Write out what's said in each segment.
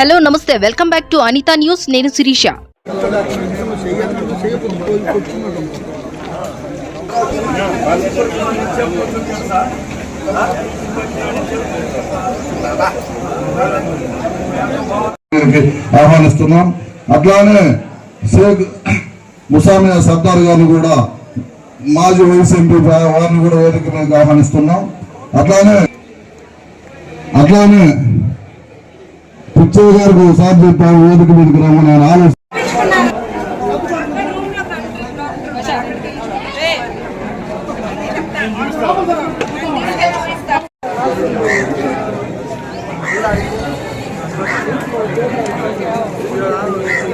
Hello నమస్తే. Welcome back to Anitha news నేను శిరీష. ఆహ్వానిస్తున్నాం. అట్లానే షేక్ ముసామియా సర్దార్ గారిని కూడా మాజీ వైస్ ఎంపీ వారిని కూడా వేదిక ఆహ్వానిస్తున్నాం. అట్లానే అట్లానే పిచ్చయ్య గారికి ఒకసారి చెప్పారు వేదిక మీదకి రమ్మని ఆయన ఆలోచన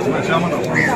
జిల్లా పంపు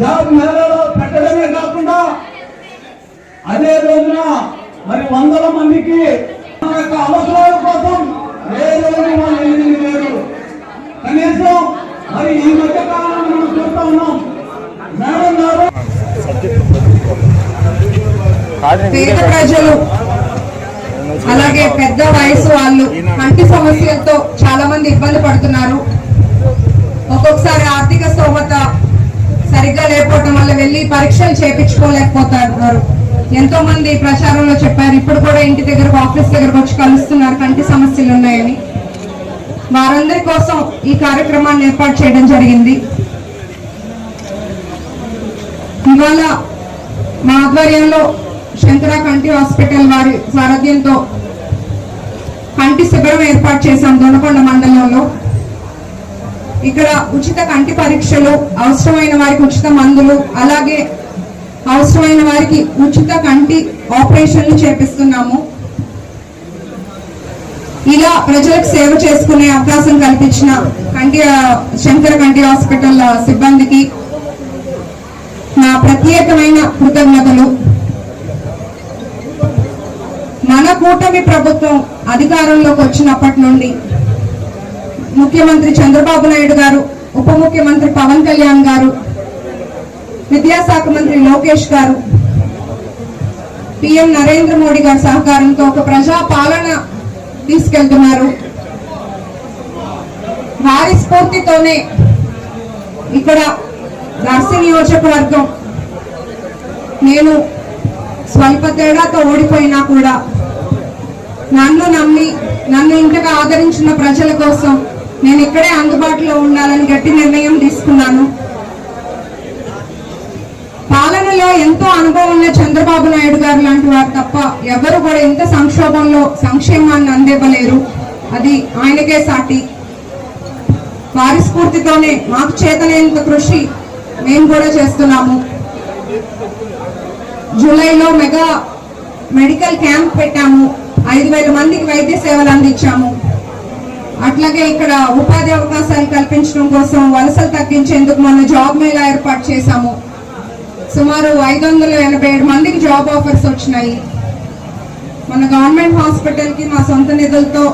జాబ్ మేళలో పెట్టడమే కాకుండా అదే రోజున మరి వందల మందికి మన యొక్క అవసరాల కోసం ఏ రోజు వాళ్ళు ఎనిమిది లేరు కనీసం మరి ఈ మధ్య కాలంలో మనం చూస్తా ఉన్నాం. మేడం గారు పేద ప్రజలు అలాగే పెద్ద వయసు వాళ్ళు కంటి సమస్యలతో చాలా మంది ఇబ్బంది పడుతున్నారు. వెళ్ళి పరీక్షలు చేపించుకోలేకపోతున్నారు. ఎంతో మంది ప్రచారంలో చెప్పారు ఇప్పుడు కూడా ఇంటి దగ్గరకు ఆఫీస్ దగ్గరకు వచ్చి కలుస్తున్నారు కంటి సమస్యలు ఉన్నాయని. వారందరి కోసం ఈ కార్యక్రమాన్ని ఏర్పాటు చేయడం జరిగింది. ఇవాళ మా ఆధ్వర్యంలో శంకర కంటి హాస్పిటల్ వారి సారథ్యంతో కంటి శిబిరం ఏర్పాటు చేశాం దొనకొండ మండలంలో. ఇక్కడ ఉచిత కంటి పరీక్షలు అవసరమైన వారికి ఉచిత మందులు అలాగే అవసరమైన వారికి ఉచిత కంటి ఆపరేషన్లు చేపిస్తున్నాము. ఇలా ప్రజలకు సేవ చేసుకునే అవకాశం కల్పించిన కంటి శంకర కంటి హాస్పిటల్ సిబ్బందికి నా ప్రత్యేకమైన కృతజ్ఞతలు. మన కూటమి ప్రభుత్వం అధికారంలోకి వచ్చినప్పటి నుండి ముఖ్యమంత్రి చంద్రబాబు నాయుడు గారు ఉప ముఖ్యమంత్రి పవన్ కళ్యాణ్ గారు విద్యాశాఖ మంత్రి లోకేష్ గారు పిఎం నరేంద్ర మోడీ గారి సహకారంతో ఒక ప్రజా పాలన తీసుకెళ్తున్నారు. వారి స్ఫూర్తితోనే ఇక్కడ నర్సి నియోజకవర్గం నేను స్వల్ప తేడాతో ఓడిపోయినా కూడా నన్ను నమ్మి నన్ను ఇంతగా ఆదరించిన ప్రజల కోసం నేను ఇక్కడే అందుబాటులో ఉండాలని గట్టి నిర్ణయం తీసుకున్నాను. పాలనలో ఎంతో అనుభవం ఉన్న చంద్రబాబు నాయుడు గారు లాంటి వారు తప్ప ఎవరు కూడా ఎంత సంక్షోభంలో సంక్షేమాన్ని అందివ్వలేరు. అది ఆయనకే సాటి. వారి స్ఫూర్తితోనే మాకు చేతనేంత కృషి మేము కూడా చేస్తున్నాము. జూలైలో మెగా మెడికల్ క్యాంప్ పెట్టాము. ఐదు వేల మందికి వైద్య సేవలు అందించాము. అట్లాగే ఇక్కడ ఉపాధి అవకాశాలు కల్పించడం కోసం వలసలు తగ్గించేందుకు మొన్న జాబ్ మేళా ఏర్పాటు చేశాము. సుమారు ఐదు వందల ఎనభై ఏడు మందికి జాబ్ ఆఫర్స్ వచ్చినాయి. మన గవర్నమెంట్ హాస్పిటల్కి మా సొంత నిధులతో